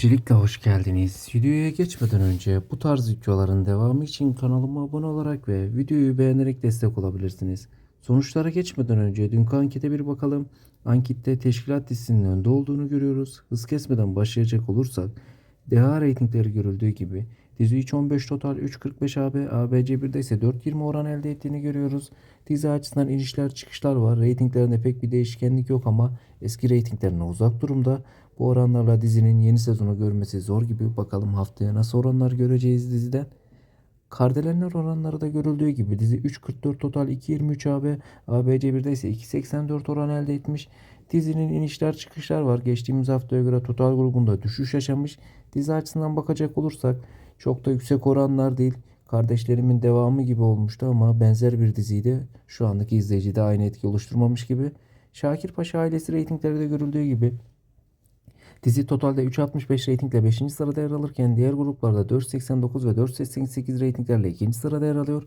Öncelikle hoş geldiniz. Videoya geçmeden önce bu tarz videoların devamı için kanalıma abone olarak ve videoyu beğenerek destek olabilirsiniz. Sonuçlara geçmeden önce dünkü ankete bir bakalım. Ankette teşkilat dizisinin önde olduğunu görüyoruz. Hız kesmeden başlayacak olursak DH reytingleri görüldüğü gibi dizi 3.15 total 3.45 AB, ABC1'de ise 4.20 oran elde ettiğini görüyoruz. Dizi açısından inişler çıkışlar var. Reytinglerinde pek bir değişkenlik yok ama eski reytinglerine uzak durumda. Bu oranlarla dizinin yeni sezonu görmesi zor gibi. Bakalım haftaya nasıl oranlar göreceğiz diziden. Kardelenler oranları da görüldüğü gibi dizi 3.44 total 2.23 AB, ABC1'de ise 2.84 oran elde etmiş. Dizinin inişler çıkışlar var. Geçtiğimiz haftaya göre total grubunda düşüş yaşamış. Dizi açısından bakacak olursak çok da yüksek oranlar değil. Kardeşlerimin devamı gibi olmuştu ama benzer bir diziydi. Şu andaki izleyici de aynı etki oluşturmamış gibi. Şakir Paşa ailesi reytingleri de görüldüğü gibi Dizi totalde 3.65 reytingle 5. sırada yer alırken diğer gruplarda 4.89 ve 4.88 reytinglerle 2. sırada yer alıyor.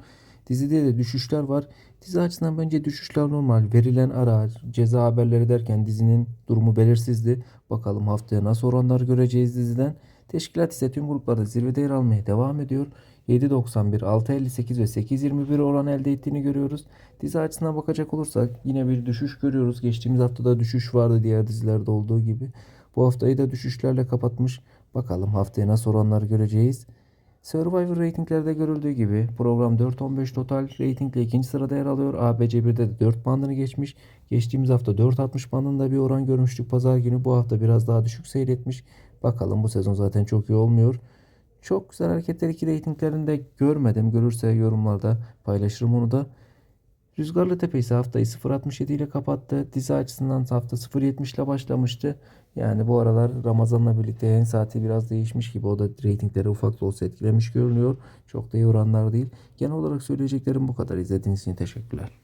Dizide de düşüşler var. Dizi açısından bence düşüşler normal. Verilen ara, ceza haberleri derken dizinin durumu belirsizdi. Bakalım haftaya nasıl oranlar göreceğiz diziden. Teşkilat ise tüm gruplarda zirvede yer almaya devam ediyor. 7.91, 6.58 ve 8.21 oran elde ettiğini görüyoruz. Dizi açısından bakacak olursak yine bir düşüş görüyoruz. Geçtiğimiz haftada düşüş vardı diğer dizilerde olduğu gibi. Bu haftayı da düşüşlerle kapatmış. Bakalım haftaya nasıl oranlar göreceğiz. Survivor reytinglerde görüldüğü gibi program 4.15 total reytingle ikinci sırada yer alıyor. ABC1'de de 4 bandını geçmiş. Geçtiğimiz hafta 4.60 bandında bir oran görmüştük pazar günü. Bu hafta biraz daha düşük seyretmiş. Bakalım bu sezon zaten çok iyi olmuyor. Çok güzel hareketler iki reytinglerinde görmedim. Görürse yorumlarda paylaşırım onu da. Rüzgarlı Tepe ise haftayı 0.67 ile kapattı. Dizi açısından hafta 0.70 ile başlamıştı. Yani bu aralar Ramazan'la birlikte yayın saati biraz değişmiş gibi. O da reytingleri ufak da olsa etkilemiş görünüyor. Çok da iyi oranlar değil. Genel olarak söyleyeceklerim bu kadar. İzlediğiniz için teşekkürler.